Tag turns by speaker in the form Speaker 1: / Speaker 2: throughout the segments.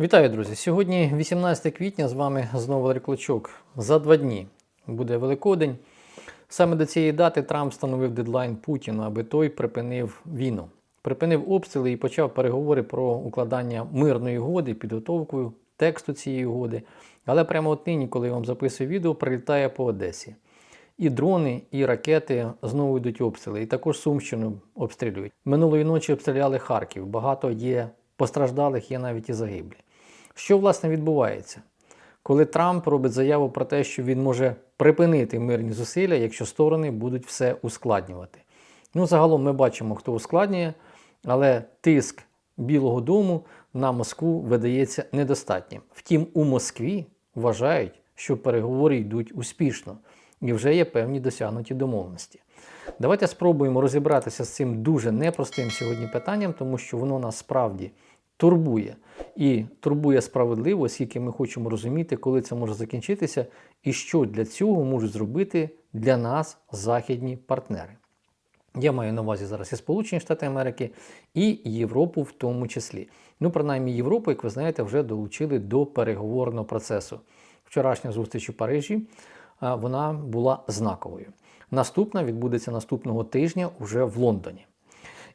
Speaker 1: Вітаю, друзі! Сьогодні 18 квітня. З вами знову Валерій Клочок. За два дні буде Великодень. Саме до цієї дати Трамп встановив дедлайн Путіну, аби той припинив війну, припинив обстріли і почав переговори про укладання мирної угоди, підготовку тексту цієї угоди. Але прямо от нині, коли я вам записую відео, прилітає по Одесі. І дрони, і ракети знову йдуть обстріли. І також Сумщину обстрілюють. Минулої ночі обстріляли Харків. Багато є постраждалих, є навіть і загиблі. Що власне відбувається? Коли Трамп робить заяву про те, що він може припинити мирні зусилля, якщо сторони будуть все ускладнювати. Ну, загалом ми бачимо, хто ускладнює, але тиск Білого Дому на Москву видається недостатнім. Втім, у Москві вважають, що переговори йдуть успішно і вже є певні досягнуті домовленості. Давайте спробуємо розібратися з цим дуже непростим сьогодні питанням, тому що воно нас справді турбує. І турбує справедливо, оскільки ми хочемо розуміти, коли це може закінчитися, і що для цього можуть зробити для нас західні партнери. Я маю на увазі зараз і Сполучені Штати Америки, і Європу в тому числі. Ну, принаймні, Європу, як ви знаєте, вже долучили до переговорного процесу. Вчорашня зустріч у Парижі вона була знаковою. Наступна відбудеться наступного тижня уже в Лондоні.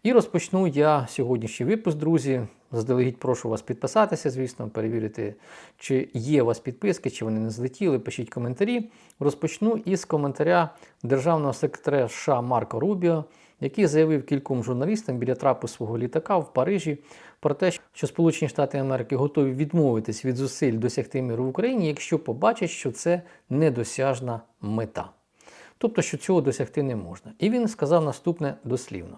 Speaker 1: І розпочну я сьогоднішній випуск, друзі. Заздалегідь прошу вас підписатися, звісно, перевірити, чи є у вас підписки, чи вони не злетіли. Пишіть коментарі. Розпочну із коментаря державного секретаря США Марко Рубіо, який заявив кільком журналістам біля трапу свого літака в Парижі про те, що Сполучені Штати Америки готові відмовитись від зусиль досягти миру в Україні, якщо побачать, що це недосяжна мета. Тобто, що цього досягти не можна. І він сказав наступне дослівно.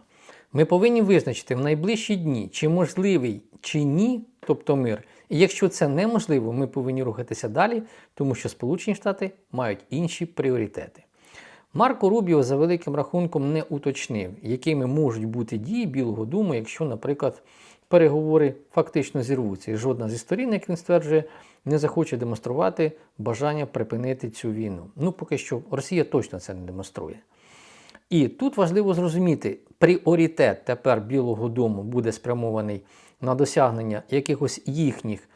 Speaker 1: Ми повинні визначити в найближчі дні, чи можливий чи ні, тобто мир. І якщо це неможливо, ми повинні рухатися далі, тому що Сполучені Штати мають інші пріоритети. Марко Рубіо за великим рахунком не уточнив, якими можуть бути дії Білого Дому, якщо, наприклад, переговори фактично зірвуться, і жодна зі сторін, як він стверджує, не захоче демонструвати бажання припинити цю війну. Ну, поки що Росія точно це не демонструє. І тут важливо зрозуміти, пріоритет тепер Білого Дому буде спрямований на досягнення якихось їхніх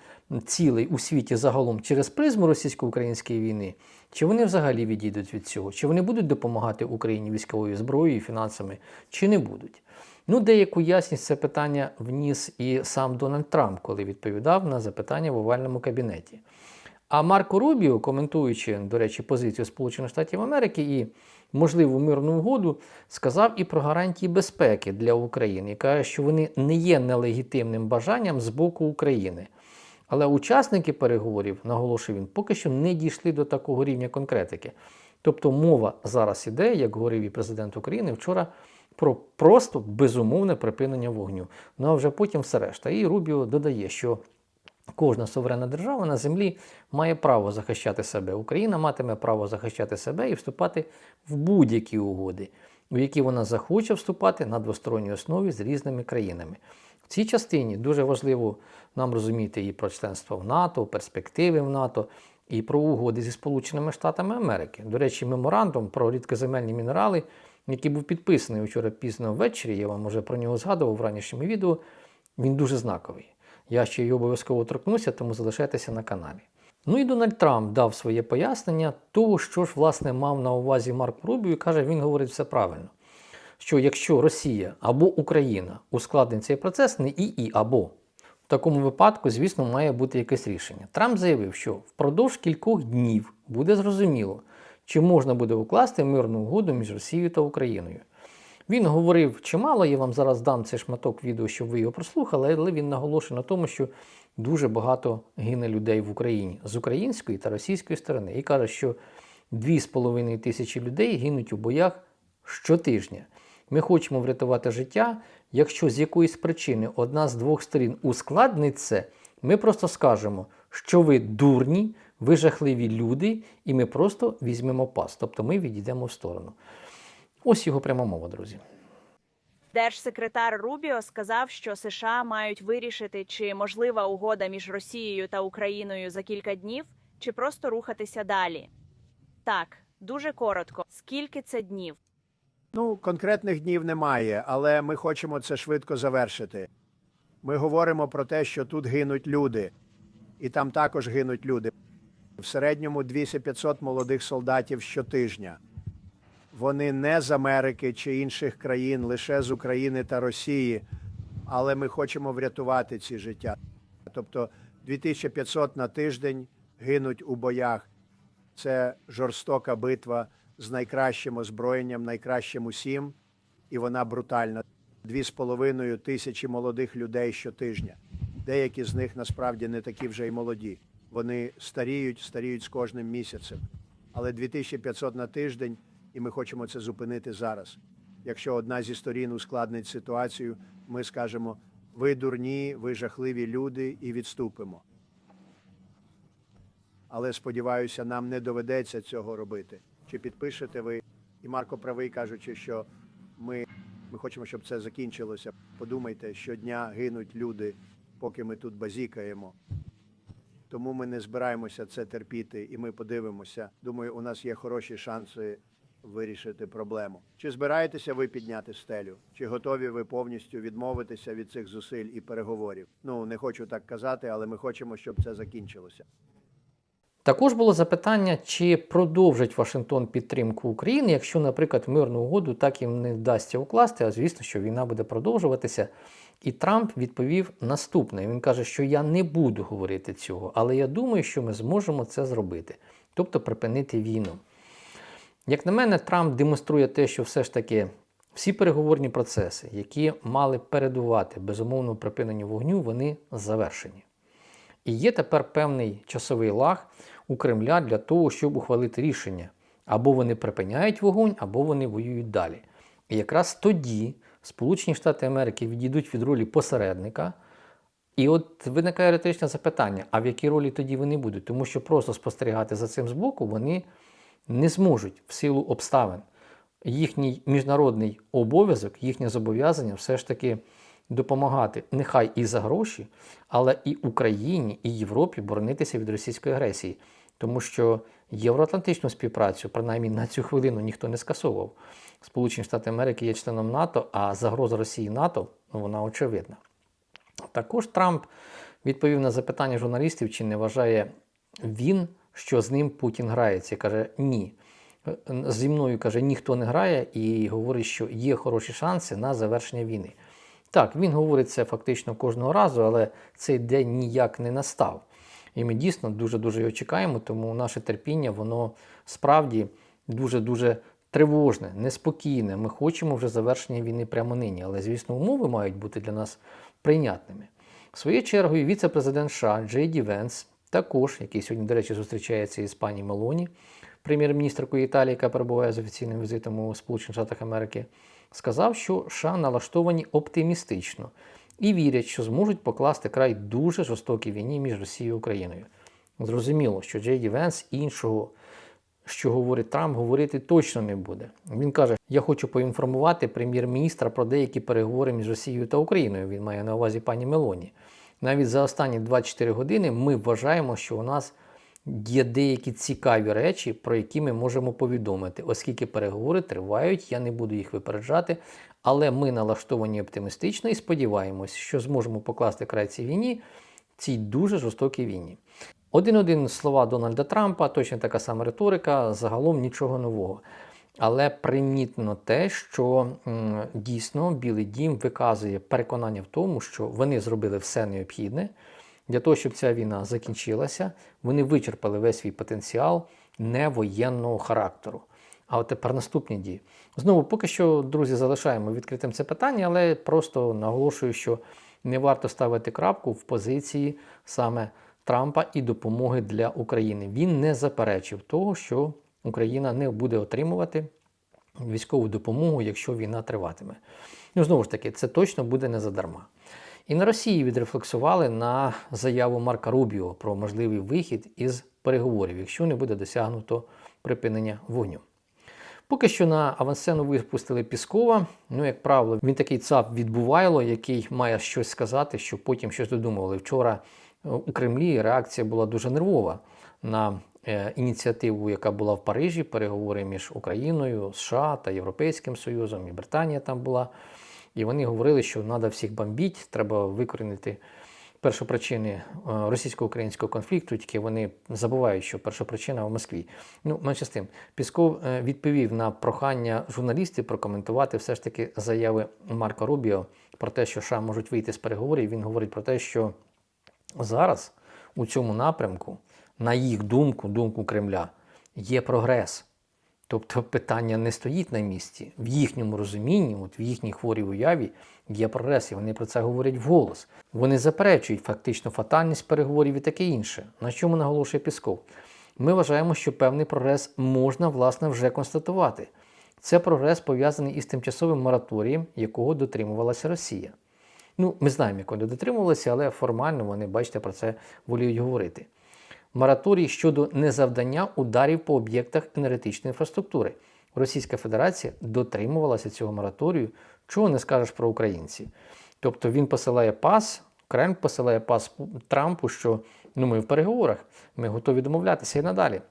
Speaker 1: цілей у світі загалом через призму російсько-української війни, чи вони взагалі відійдуть від цього, чи вони будуть допомагати Україні військовою зброєю, і фінансами, чи не будуть. Ну, деяку ясність це питання вніс і сам Дональд Трамп, коли відповідав на запитання в овальному кабінеті. А Марко Рубіо, коментуючи, до речі, позицію Сполучених Штатів Америки і можливу мирну угоду, сказав і про гарантії безпеки для України. І каже, що вони не є нелегітимним бажанням з боку України. Але учасники переговорів, наголошує він, поки що не дійшли до такого рівня конкретики. Тобто мова зараз іде, як говорив і президент України вчора, про просто безумовне припинення вогню. Ну а вже потім все решта. І Рубіо додає, що Кожна суверенна держава на землі має право захищати себе. Україна матиме право захищати себе і вступати в будь-які угоди, у які вона захоче вступати на двосторонній основі з різними країнами. В цій частині дуже важливо нам розуміти і про членство в НАТО, перспективи в НАТО, і про угоди зі Сполученими Штатами Америки. До речі, меморандум про рідкоземельні мінерали, який був підписаний вчора пізно ввечері, я вам вже про нього згадував в ранішньому відео, він дуже знаковий. Я ще й обов'язково торкнуся, тому залишайтеся на каналі. Ну і Дональд Трамп дав своє пояснення того, що ж власне мав на увазі Марк Рубіо, і каже, він говорить все правильно. Що якщо Росія або Україна ускладнить цей процес, не і і або. В такому випадку, звісно, має бути якесь рішення. Трамп заявив, що впродовж кількох днів буде зрозуміло, чи можна буде укласти мирну угоду між Росією та Україною. Він говорив чимало, я вам зараз дам цей шматок відео, щоб ви його прослухали, але він наголошує на тому, що дуже багато гине людей в Україні з української та російської сторони. І каже, що 2,5 тисячі людей гинуть у боях щотижня. Ми хочемо врятувати життя. Якщо з якоїсь причини одна з двох сторін ускладнить це, ми просто скажемо, що ви дурні, ви жахливі люди, і ми просто візьмемо пас, тобто ми відійдемо в сторону. Ось його пряма мова, друзі.
Speaker 2: Держсекретар Рубіо сказав, що США мають вирішити, чи можлива угода між Росією та Україною за кілька днів, чи просто рухатися далі. Так, дуже коротко. Скільки це днів?
Speaker 3: Ну, конкретних днів немає, але ми хочемо це швидко завершити. Ми говоримо про те, що тут гинуть люди. і там також гинуть люди. В середньому 200-500 молодих солдатів щотижня. Вони не з Америки чи інших країн, лише з України та Росії. Але ми хочемо врятувати ці життя. Тобто 2500 на тиждень гинуть у боях. Це жорстока битва з найкращим озброєнням, найкращим усім, і вона брутальна. Дві з половиною тисячі молодих людей щотижня. Деякі з них насправді не такі вже й молоді. Вони старіють, старіють з кожним місяцем. Але 2500 на тиждень, і ми хочемо це зупинити зараз. Якщо одна зі сторін ускладнить ситуацію, ми скажемо: ви дурні, ви жахливі люди, і відступимо. Але сподіваюся, нам не доведеться цього робити. Чи підпишете ви? І Марко правий кажучи, що ми, ми хочемо, щоб це закінчилося. Подумайте, щодня гинуть люди, поки ми тут базікаємо. Тому ми не збираємося це терпіти, і ми подивимося. Думаю, у нас є хороші шанси вирішити проблему. Чи збираєтеся ви підняти стелю? Чи готові ви повністю відмовитися від цих зусиль і переговорів? Ну не хочу так казати, але ми хочемо, щоб це закінчилося.
Speaker 1: Також було запитання, чи продовжить Вашингтон підтримку України, якщо, наприклад, мирну угоду так їм не вдасться укласти, а звісно, що війна буде продовжуватися. І Трамп відповів наступне: він каже, що я не буду говорити цього, але я думаю, що ми зможемо це зробити, тобто припинити війну. Як на мене, Трамп демонструє те, що все ж таки всі переговорні процеси, які мали передувати безумовно припиненню вогню, вони завершені. І є тепер певний часовий лаг у Кремля для того, щоб ухвалити рішення. Або вони припиняють вогонь, або вони воюють далі. І якраз тоді Сполучені Штати Америки відійдуть від ролі посередника. І от виникає риторичне запитання: а в якій ролі тоді вони будуть? Тому що просто спостерігати за цим збоку вони не зможуть в силу обставин. Їхній міжнародний обов'язок, їхнє зобов'язання все ж таки допомагати нехай і за гроші, але і Україні, і Європі боронитися від російської агресії. Тому що євроатлантичну співпрацю, принаймні на цю хвилину, ніхто не скасовував. Сполучені Штати Америки є членом НАТО, а загроза Росії НАТО ну, вона очевидна. Також Трамп відповів на запитання журналістів, чи не вважає він, що з ним Путін грається. Каже, ні. Зі мною каже, ніхто не грає і говорить, що є хороші шанси на завершення війни. Так, він говорить це фактично кожного разу, але цей день ніяк не настав. І ми дійсно дуже-дуже його чекаємо, тому наше терпіння, воно справді дуже-дуже тривожне, неспокійне. Ми хочемо вже завершення війни прямо нині, але, звісно, умови мають бути для нас прийнятними. Своєю чергою, віце-президент США Джей Ді Венс, також, який сьогодні, до речі, зустрічається із пані Мелоні, прем'єр-міністркою Італії, яка перебуває з офіційним візитом у Сполучених Штатах Америки, сказав, що США налаштовані оптимістично і вірять, що зможуть покласти край дуже жорстокій війні між Росією і Україною. Зрозуміло, що Джей Венс іншого, що говорить Трамп, говорити точно не буде. Він каже: Я хочу поінформувати прем'єр-міністра про деякі переговори між Росією та Україною. Він має на увазі пані Мелоні. Навіть за останні 24 години ми вважаємо, що у нас є деякі цікаві речі, про які ми можемо повідомити, оскільки переговори тривають, я не буду їх випереджати, але ми налаштовані оптимістично і сподіваємось, що зможемо покласти край цій війні, цій дуже жорстокій війні. Один-один слова Дональда Трампа, точно така сама риторика, загалом нічого нового. Але примітно те, що дійсно Білий Дім виказує переконання в тому, що вони зробили все необхідне для того, щоб ця війна закінчилася. Вони вичерпали весь свій потенціал невоєнного характеру. А от тепер наступні дії. Знову, поки що, друзі, залишаємо відкритим це питання, але просто наголошую, що не варто ставити крапку в позиції саме Трампа і допомоги для України. Він не заперечив того, що Україна не буде отримувати військову допомогу, якщо війна триватиме. Ну, знову ж таки, це точно буде не задарма. І на Росії відрефлексували на заяву Марка Рубіо про можливий вихід із переговорів, якщо не буде досягнуто припинення вогню. Поки що на авансцену випустили Піскова. Ну, як правило, він такий ЦАП відбувайло, який має щось сказати, що потім щось додумували. Вчора у Кремлі реакція була дуже нервова на ініціативу, яка була в Парижі, переговори між Україною, США та Європейським Союзом, і Британія там була. І вони говорили, що треба всіх бомбіть, треба викорінити першопричини е, російсько-українського конфлікту, тільки вони забувають, що першопричина в Москві. Ну, менше з тим, Пісков е, відповів на прохання журналістів прокоментувати все ж таки заяви Марка Рубіо про те, що США можуть вийти з переговорів. Він говорить про те, що зараз у цьому напрямку, на їх думку, думку Кремля, є прогрес. Тобто питання не стоїть на місці. В їхньому розумінні, от в їхній хворій уяві є прогрес, і вони про це говорять вголос. Вони заперечують фактично фатальність переговорів і таке інше. На чому наголошує Пісков? Ми вважаємо, що певний прогрес можна власне вже констатувати. Це прогрес пов'язаний із тимчасовим мораторієм, якого дотримувалася Росія. Ну, ми знаємо, як вони дотримувалися, але формально вони, бачите, про це воліють говорити. Мораторій щодо незавдання ударів по об'єктах енергетичної інфраструктури. Російська Федерація дотримувалася цього мораторію, чого не скажеш про українців. Тобто він посилає пас, Кремль посилає пас Трампу, що ну, ми в переговорах, ми готові домовлятися і надалі.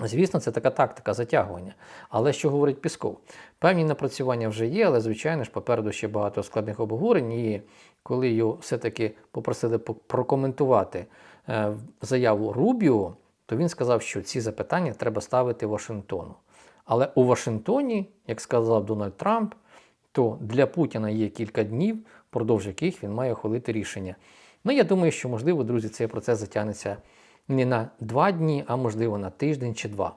Speaker 1: Звісно, це така тактика затягування. Але що говорить Пісков? Певні напрацювання вже є, але, звичайно ж, попереду ще багато складних обговорень. І коли його все-таки попросили прокоментувати заяву Рубіо, то він сказав, що ці запитання треба ставити Вашингтону. Але у Вашингтоні, як сказав Дональд Трамп, то для Путіна є кілька днів, впродовж яких він має ухвалити рішення. Ну, я думаю, що, можливо, друзі, цей процес затягнеться не на два дні, а можливо на тиждень чи два.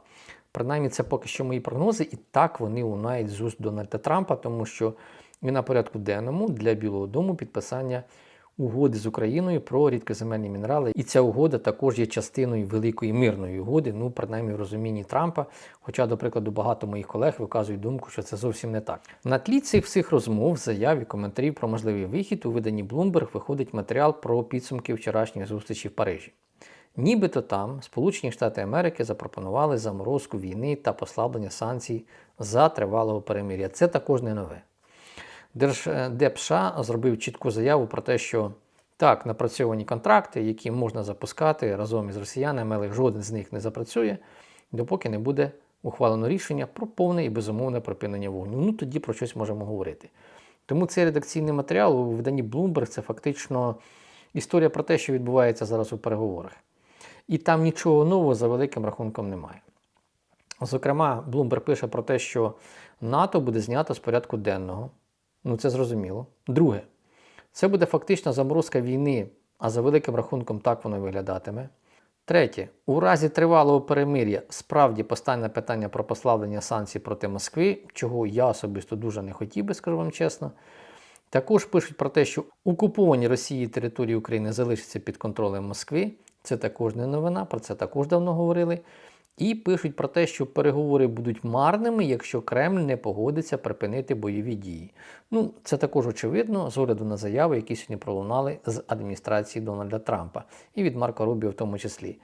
Speaker 1: Принаймні, це поки що мої прогнози, і так вони лунають з уст Дональда Трампа, тому що і на порядку денному для Білого Дому підписання угоди з Україною про рідкоземельні мінерали. І ця угода також є частиною великої мирної угоди, ну, принаймні в розумінні Трампа. Хоча, до прикладу, багато моїх колег виказують думку, що це зовсім не так. На тлі цих всіх розмов, заяв і коментарів про можливий вихід у виданні Bloomberg виходить матеріал про підсумки вчорашньої зустрічі в Парижі. Нібито там Сполучені Штати Америки запропонували заморозку війни та послаблення санкцій за тривалого перемир'я. Це також не нове. Держдеп США зробив чітку заяву про те, що так, напрацьовані контракти, які можна запускати разом із росіянами, але жоден з них не запрацює, допоки не буде ухвалено рішення про повне і безумовне припинення вогню. Ну тоді про щось можемо говорити. Тому цей редакційний матеріал у виданні Bloomberg це фактично історія про те, що відбувається зараз у переговорах. І там нічого нового за великим рахунком немає. Зокрема, Bloomberg пише про те, що НАТО буде знято з порядку денного. Ну, це зрозуміло. Друге, це буде фактична заморозка війни, а за великим рахунком так воно і виглядатиме. Третє, у разі тривалого перемир'я справді постане питання про послаблення санкцій проти Москви, чого я особисто дуже не хотів би, скажу вам чесно. Також пишуть про те, що окуповані Росією території України залишаться під контролем Москви. Це також не новина, про це також давно говорили. І пишуть про те, що переговори будуть марними, якщо Кремль не погодиться припинити бойові дії. Ну, це також очевидно з огляду на заяви, які сьогодні пролунали з адміністрації Дональда Трампа і від Марка Рубіо в тому числі.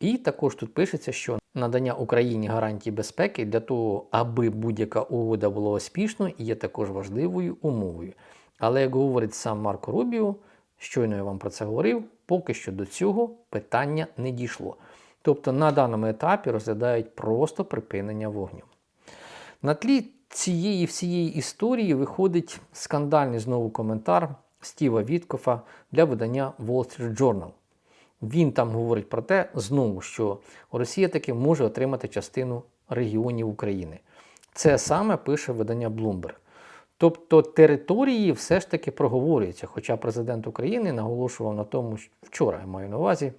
Speaker 1: І також тут пишеться, що надання Україні гарантій безпеки для того, аби будь-яка угода була успішною, є також важливою умовою. Але як говорить сам Марко Рубіо, щойно я вам про це говорив, поки що до цього питання не дійшло. Тобто на даному етапі розглядають просто припинення вогню. На тлі цієї всієї історії виходить скандальний знову коментар Стіва Віткофа для видання Wall Street Journal. Він там говорить про те, знову, що Росія таки може отримати частину регіонів України. Це саме пише видання Bloomberg. Тобто території все ж таки проговорюються. Хоча президент України наголошував на тому, що вчора я маю на увазі,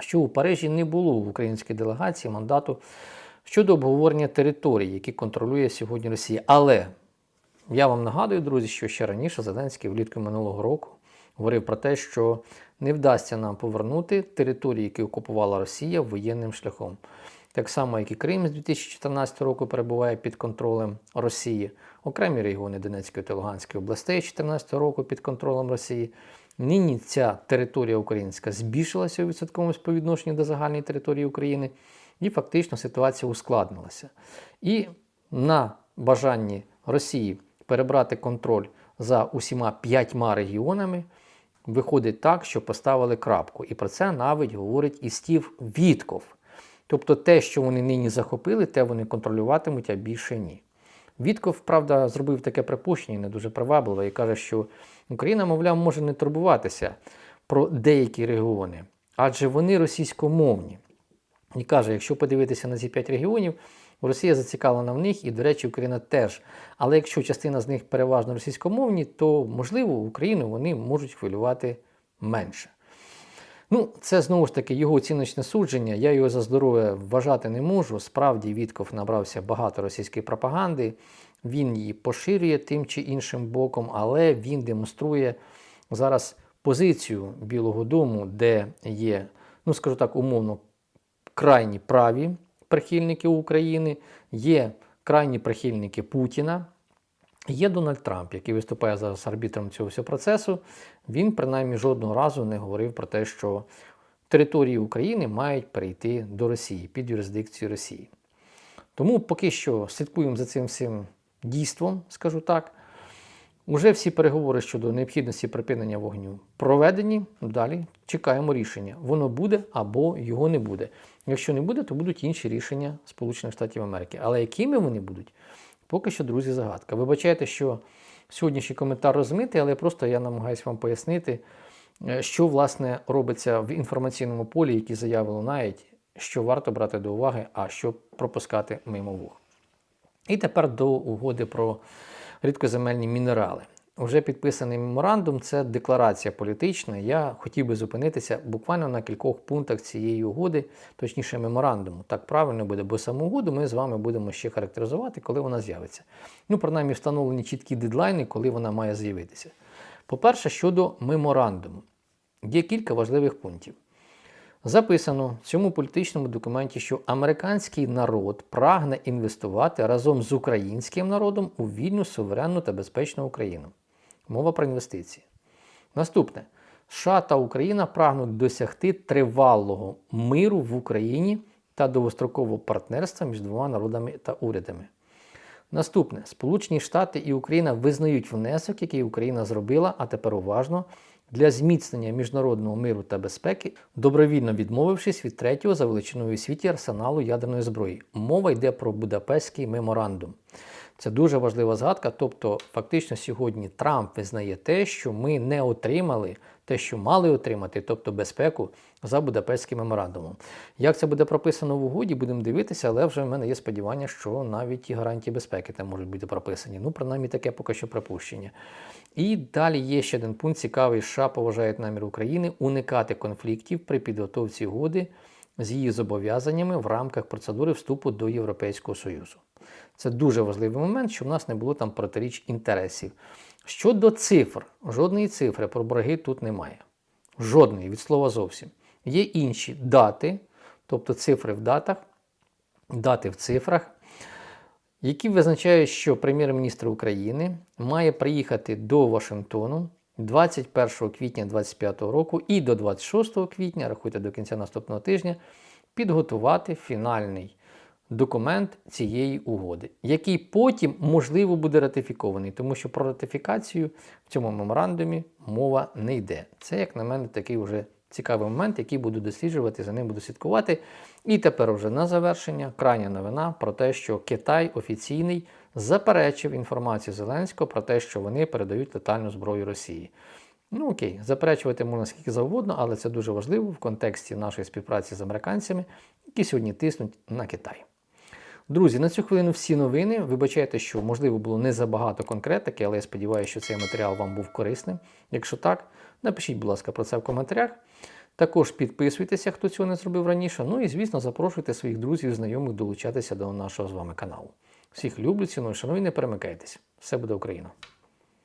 Speaker 1: що у Парижі не було в українській делегації мандату щодо обговорення територій, які контролює сьогодні Росія. Але я вам нагадую, друзі, що ще раніше Зеленський влітку минулого року говорив про те, що не вдасться нам повернути території, які окупувала Росія воєнним шляхом. Так само, як і Крим з 2014 року перебуває під контролем Росії, окремі регіони Донецької та Луганської областей 2014 року під контролем Росії. Нині ця територія українська збільшилася у відсотковому співвідношенні до загальної території України, і фактично ситуація ускладнилася. І на бажанні Росії перебрати контроль за усіма п'ятьма регіонами виходить так, що поставили крапку. І про це навіть говорить і Стів Вітков. Тобто те, що вони нині захопили, те вони контролюватимуть, а більше ні. Вітков, правда, зробив таке припущення, не дуже привабливе, і каже, що Україна, мовляв, може не турбуватися про деякі регіони, адже вони російськомовні. І каже, якщо подивитися на ці 5 регіонів, Росія зацікавлена в них, і, до речі, Україна теж. Але якщо частина з них переважно російськомовні, то можливо Україну вони можуть хвилювати менше. Ну, це знову ж таки його оціночне судження. Я його за здорове вважати не можу. Справді Вітков набрався багато російської пропаганди. Він її поширює тим чи іншим боком, але він демонструє зараз позицію Білого Дому, де є, ну скажу так, умовно, крайні праві прихильники України, є крайні прихильники Путіна. Є Дональд Трамп, який виступає зараз арбітром цього всього процесу. Він принаймні жодного разу не говорив про те, що території України мають перейти до Росії під юрисдикцію Росії. Тому поки що слідкуємо за цим всім дійством, скажу так. Уже всі переговори щодо необхідності припинення вогню проведені. Далі чекаємо рішення. Воно буде або його не буде. Якщо не буде, то будуть інші рішення Сполучених Штатів Америки. Але якими вони будуть, поки що, друзі, загадка. Вибачайте, що сьогоднішній коментар розмитий, але просто я намагаюся вам пояснити, е, що власне робиться в інформаційному полі, які заяви лунають, що варто брати до уваги, а що пропускати мимо вух. І тепер до угоди про рідкоземельні мінерали. Уже підписаний меморандум це декларація політична. Я хотів би зупинитися буквально на кількох пунктах цієї угоди, точніше меморандуму. Так правильно буде, бо саму угоду ми з вами будемо ще характеризувати, коли вона з'явиться. Ну, принаймні, встановлені чіткі дедлайни, коли вона має з'явитися. По-перше, щодо меморандуму, є кілька важливих пунктів. Записано в цьому політичному документі, що американський народ прагне інвестувати разом з українським народом у вільну, суверенну та безпечну Україну. Мова про інвестиції. Наступне. США та Україна прагнуть досягти тривалого миру в Україні та довгострокового партнерства між двома народами та урядами. Наступне. Сполучені Штати і Україна визнають внесок, який Україна зробила, а тепер уважно, для зміцнення міжнародного миру та безпеки, добровільно відмовившись від третього за величиною у світі арсеналу ядерної зброї. Мова йде про Будапештський меморандум. Це дуже важлива згадка. Тобто, фактично, сьогодні Трамп визнає те, що ми не отримали те, що мали отримати, тобто безпеку за Будапештським меморандумом. Як це буде прописано в угоді, будемо дивитися, але вже в мене є сподівання, що навіть і гарантії безпеки там можуть бути прописані. Ну, принаймні, таке поки що припущення. І далі є ще один пункт цікавий. США поважають намір України уникати конфліктів при підготовці угоди з її зобов'язаннями в рамках процедури вступу до Європейського Союзу. Це дуже важливий момент, щоб в нас не було там протиріч інтересів. Щодо цифр, жодної цифри про борги тут немає. Жодної від слова зовсім. Є інші дати, тобто цифри в датах, дати в цифрах, які визначають, що прем'єр-міністр України має приїхати до Вашингтону 21 квітня 2025 року і до 26 квітня, рахуйте до кінця наступного тижня, підготувати фінальний документ цієї угоди, який потім, можливо, буде ратифікований, тому що про ратифікацію в цьому меморандумі мова не йде. Це, як на мене, такий вже цікавий момент, який буду досліджувати, за ним буду слідкувати. І тепер вже на завершення крайня новина про те, що Китай офіційний заперечив інформацію Зеленського про те, що вони передають летальну зброю Росії. Ну окей, заперечувати можна скільки завгодно, але це дуже важливо в контексті нашої співпраці з американцями, які сьогодні тиснуть на Китай. Друзі, на цю хвилину всі новини. Вибачайте, що можливо було не забагато конкретики, але я сподіваюся, що цей матеріал вам був корисним. Якщо так, напишіть, будь ласка, про це в коментарях. Також підписуйтеся, хто цього не зробив раніше. Ну і, звісно, запрошуйте своїх друзів, знайомих долучатися до нашого з вами каналу. Всіх люблю, ціную, шаную, не перемикайтесь. Все буде Україна!